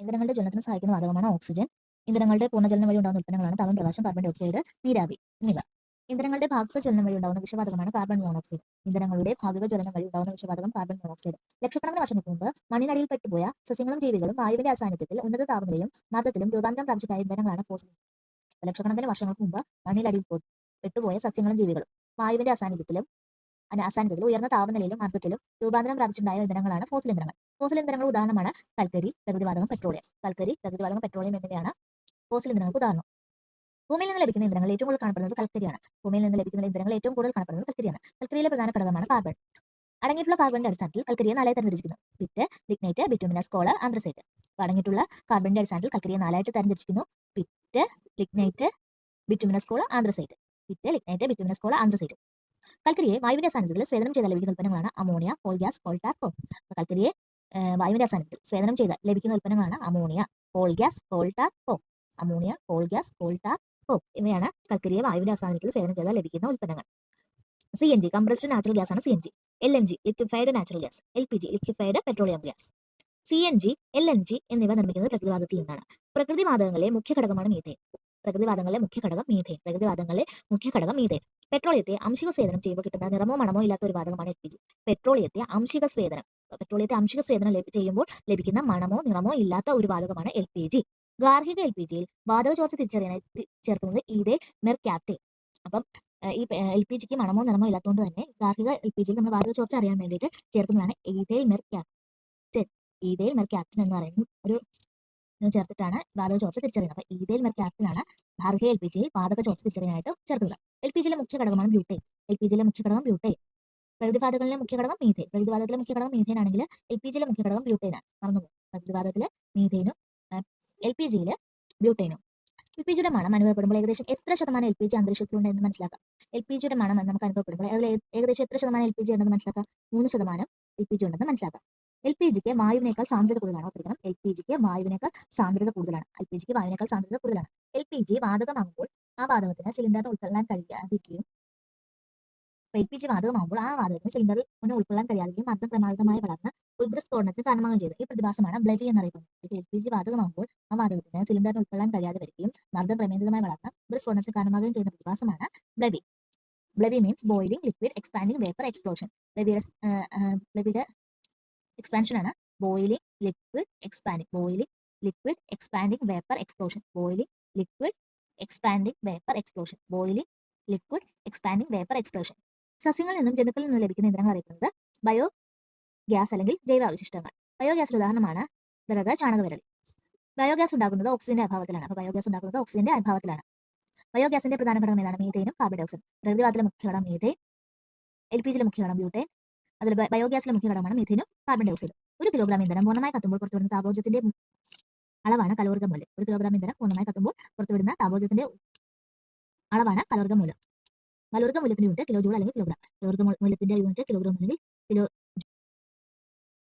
ഇന്ധനങ്ങളുടെ ജ്വലനത്തിന് സഹായിക്കുന്ന വാതകമാണ് ഓക്സിജൻ ഇന്ധനങ്ങളുടെ പൂർണജലനം വഴി ഉണ്ടാകുന്ന ഉൽപ്പന്നങ്ങളാണ് താപം പ്രകാശം കാർബൺ ഡൈ ഓക്സൈഡ് നീരാവി എന്നിവ. ഇന്ധനങ്ങളുടെ ഭാഗിക ജ്വലനം വഴി ഉണ്ടാകുന്ന വിഷവാതകമാണ് കാർബൺ മോണോക്സൈഡ് ഇന്ധനങ്ങളുടെ ഭാഗിക ജ്വലനം വഴി ഉണ്ടാകുന്ന വിഷവാതകം കാർബൺ മോണോക്സൈഡ് ലക്ഷക്കണക്കിന് വർഷങ്ങൾക്ക് മുമ്പ് മണ്ണിനടിയിൽ പെട്ടുപോയ സസ്യങ്ങളും ജീവികളും വായുവിന്റെ അസാന്നിധ്യത്തിൽ ഉന്നത താപനിലയും മർദ്ദത്തിലും രൂപാന്തരം പ്രാപിച്ചിട്ടായ ഇന്ധനങ്ങളാണ് ഫോസിൽ ലക്ഷക്കണക്കിന് വർഷങ്ങൾക്ക് മുമ്പ് മണ്ണിനടിയിൽ പെട്ടുപോയ സസ്യങ്ങളും ജീവികളും വായുവിന്റെ അസാന്നിധ്യത്തിലും അസാന്നിധ്യത്തിൽ ഉയർന്ന താപനിലയിലും മർദ്ദത്തിലും രൂപാന്തരം പ്രാപിച്ചിട്ടുണ്ടായ ഇന്ധനങ്ങളാണ് ഫോസിൽ ഇന്ധനങ്ങൾ. ഫോസിൽ ഇന്ധനങ്ങൾ ഉദാഹരണമാണ് കൽക്കരി പ്രകൃതിവാതകം പെട്രോളിയം കൽക്കരി പ്രകൃതിവാതകം പെട്രോളിയം എന്നിവയാണ് ഫോസിൽ ഇന്ധനങ്ങൾക്ക് ഉദാഹരണം. ഭൂമിയിൽ നിന്ന് ലഭിക്കുന്ന ഇന്ധനങ്ങൾ ഏറ്റവും കൂടുതൽ കാണപ്പെടുന്നത് കൽക്കരിയാണ്. ഭൂമിയിൽ നിന്ന് ലഭിക്കുന്ന ഇന്ധനങ്ങൾ ഏറ്റവും കൂടുതൽ കാണപ്പെടുന്നത് കൽക്കരിയാണ്. കൽക്കരിയിലെ പ്രധാന ഘടകമാണ് കാർബൺ അടങ്ങിയിട്ടുള്ള കാർബണിന്റെ അടിസ്ഥാനത്തിൽ കൽക്കരിയെ നാലായി തരംതിരിച്ചിരിക്കുന്നു. Peat lignite bituminous coal anthracite അടങ്ങിയിട്ടുള്ള കാർബണിന്റെ അടിസ്ഥാനത്തിൽ കൽക്കരിയെ നാലായിട്ട് തരംതിരിച്ചിരിക്കുന്നു. Peat lignite bituminous coal anthracite peat lignite bituminous coal anthracite കൽക്കരിയെ വായുവിന്റെ സാന്നിധ്യത്തിൽ സ്വേദനം ചെയ്താൽ ലഭിക്കുന്ന ഉൽപ്പന്നങ്ങളാണ് അമോണിയ കോൾ ഗ്യാസ് കോൾ അപ്പോൾ കൽക്കരിയെ വായുവിന്റെ സാന്നിധ്യത്തിൽ സ്വേദനം ചെയ്താൽ ലഭിക്കുന്ന ഉൽപ്പന്നങ്ങളാണ് ammonia coal gas coal tar. Ammonia coal gas coal tar. ഇവയാണ് കൽക്കരിയെ വായുവിന്റെ സാന്നിധ്യത്തിൽ സ്വേദനം ചെയ്താൽ ലഭിക്കുന്ന ഉൽപ്പന്നങ്ങൾ. C N G compressed natural gas ആണ് C N G L N G liquefied natural gas L P G liquefied petroleum gas C N G L N G എന്നിവ നിർമ്മിക്കുന്നത് പ്രകൃതിവാദത്തിൽ നിന്നാണ്. പ്രകൃതിവാതകങ്ങളിലെ മുഖ്യ ഘടകമാണ് മീഥേൻ പ്രകൃതിവാതങ്ങളിലെ മുഖ്യ ഘടകം മീഥേൻ. പ്രകൃതിവാദങ്ങളിലെ മുഖ്യ ഘടകം മീഥേൻ. പെട്രോളിയത്തെ അംശിക സ്വേദനം ചെയ്യുമ്പോൾ കിട്ടുന്ന നിറമോ മണമോ ഇല്ലാത്ത ഒരു വാതകമാണ് എൽ പി ജി പെട്രോളിയത്തെ അംശിക സ്വേദനം പെട്രോളിയത്തെ അംശിക സ്വേദനം ചെയ്യുമ്പോൾ ലഭിക്കുന്ന മണമോ നിറമോ ഇല്ലാത്ത ഒരു വാതകമാണ് എൽ പി ജി ഗാർഹിക എൽ പി ജിയിൽ വാതക ചോർച്ച തിരിച്ചറിയാനായി ചേർക്കുന്നത് ഇതേ മെർക്യാപ്റ്റേ അപ്പം ഈ എൽ പി ജിക്ക് മണമോ നിറമോ ഇല്ലാത്തതുകൊണ്ട് തന്നെ ഗാർഹിക എൽ പി ജിയിൽ നമ്മൾ വാതക ചോർച്ച അറിയാൻ വേണ്ടിയിട്ട് ചേർക്കുന്നതാണ് ഈതേൽ മെർക്യാപ്റ്റൻ. ഈതേൽ മെർക്യാപ്റ്റൻ എന്ന് പറയുന്ന ഒരു ചേർത്തിട്ടാണ് വാതക ചോർച്ച തിരിച്ചറിയുന്നത് അപ്പൊ ഈതേൽ മെർക്യാപ്റ്റനാണ് ഭാർഗ എൽ പി ജിയിൽ വാതക ചോർച്ച തിരിച്ചറിയാനായിട്ട് ചേർക്കുന്നത് എൽ പി ജിയിലെ മുഖ്യ ഘടകമാണ് ബ്യൂട്ടൈൻ എൽ പി ജിയിലെ മുഖ്യ ഘടകം ബ്യൂട്ടൈൻ പ്രകൃതിവാതകളിലെ മുഖ്യ ഘടകം മീഥേൻ പ്രകൃതിവാതകത്തിലെ മുഖ്യ ഘടകം മീഥേൻ ആണെങ്കിൽ എൽ പി ജിയിലെ മുഖ്യ ഘടകം ബ്യൂട്ടേനാണ് ആണ് മറന്നുപോകും പ്രകൃതിവാതകത്തിലെ മീഥേനും എൽ പി ജിയിലെ ബ്യൂട്ടൈനും എൽ പി ജിയുടെ മണം അനുഭവപ്പെടുമ്പോൾ ഏകദേശം എത്ര ശതമാനം എൽ പി ജി അന്തരീക്ഷത്തിലുണ്ട് എന്ന് മനസ്സിലാക്കാം എൽ പി ജിയുടെ മണം നമുക്ക് അനുഭവപ്പെടുമ്പോൾ അതിൽ ഏകദേശം എത്ര ശതമാനം എൽ പി ജി ഉണ്ടെന്ന് മനസ്സിലാക്കാം മൂന്ന് ശതമാനം എൽ പി ജി ഉണ്ടെന്ന് മനസ്സിലാക്കാം എൽ പി ജിക്ക് വായുവിനേക്കാൾ സാന്ദ്രത കൂടുതലാണ് ഓർത്തിരിക്കണം എൽ പി ജിക്ക് വായുവിനേക്കാൾ സാന്ദ്രത കൂടുതലാണ്. എൽ പി ജിക്ക് വായുവിനേക്കാൾ സാന്ദ്രത കൂടുതലാണ്. എൽ പി ജി വാതകമാകുമ്പോൾ ആ വാതകത്തിന് സിലിണ്ടറിന് ഉൾക്കൊള്ളാൻ കഴിയാതിരിക്കുകയും എൽ പി ജി വാതകമാകുമ്പോൾ ആ വാതകത്തിന് സിലിണ്ടറിൽ ഒന്ന് ഉൾക്കൊള്ളാൻ കഴിയാതെയും മർദ്ദം ക്രമാതീതമായി വളർന്ന് ഉദ്രസ്ഫോടനത്തിന് കാരണമാകുകയും ചെയ്തു. ഈ പ്രതിഭാസമാണ് ബ്ലബി എന്നറിയപ്പെടുന്നത് എൽ പി ജി വാതകമാകുമ്പോൾ ആ വാതകത്തിന് സിലിണ്ടറിന് ഉൾക്കൊള്ളാൻ കഴിയാതെ വരികയും മർദ്ദം ക്രമേതമായി വളർന്ന് ഉദ്രസ്ഫോടനത്തിന് കാരണമാകുകയും ചെയ്യുന്ന പ്രതിഭാസമാണ് BLEVE BLEVE means boiling liquid expanding vapour explosion ബ്ലബിയുടെ ബ്ലബിയുടെ എക്സ്പാൻഷൻ ആണ്. Boiling liquid expanding boiling liquid expanding vapour explosion boiling liquid expanding vapour explosion boiling liquid expanding vapour explosion സസ്യങ്ങളിൽ നിന്നും ജന്തുക്കളിൽ നിന്നും ലഭിക്കുന്ന ഇന്ധനങ്ങൾ അറിയപ്പെടുന്നത് ബയോ ഗ്യാസ് അല്ലെങ്കിൽ ജൈവാവശിഷ്ടങ്ങൾ. ബയോഗ്യാസിന് ഉദാഹരണമാണ് വിറക് ചാണകവിരളി ബയോഗ്യാസ് ഉണ്ടാകുന്നത് ഓക്സിജന്റെ അഭാവത്തിലാണ്. അപ്പോൾ ബയോഗ്യാസ് ഉണ്ടാക്കുന്നത് ഓക്സിജന്റെ അഭാവത്തിലാണ്. ബയോഗ്യാസിന്റെ പ്രധാന ഘടകം ഏതാണ്? മീഥേനും കാർബൺ ഡൈ ഓക്സൈഡ് പ്രകൃതിവാദത്തിലെ മുഖ്യ ഘടകം മീഥേൻ എൽ പി ജിയിലെ മുഖ്യ ഘടകം ബ്യൂട്ടേൻ അതിൽ ബയോഗ്യാസിലെ മുഖ്യ ഘടകമാണ് മീഥേനും കാർബൺ ഡൈ ഒരു കിലോഗ്രാം ഇന്ധനം പൂർണമായി കത്തുമ്പോൾ പുറത്തുവിടുന്ന താപോർജത്തിന്റെ അളവാണ് കലോർഗ മൂല്യം. ഒരു കിലോഗ്രാം ഇന്ധനം പൂർണമായി കത്തുമ്പോൾ പുറത്തുവിടുന്ന താപോർജത്തിന്റെ അളവാണ് കലോർഗ മൂല്യം. കലോർഗ മൂല്യത്തിന്റെ യൂണിറ്റ് കിലോ ജൂൾ അല്ലെങ്കിൽ കിലോഗ്രാം കലോർഗ മൂല്യത്തിന്റെ യൂണിറ്റ് കിലോഗ്രാം അല്ലെങ്കിൽ കിലോ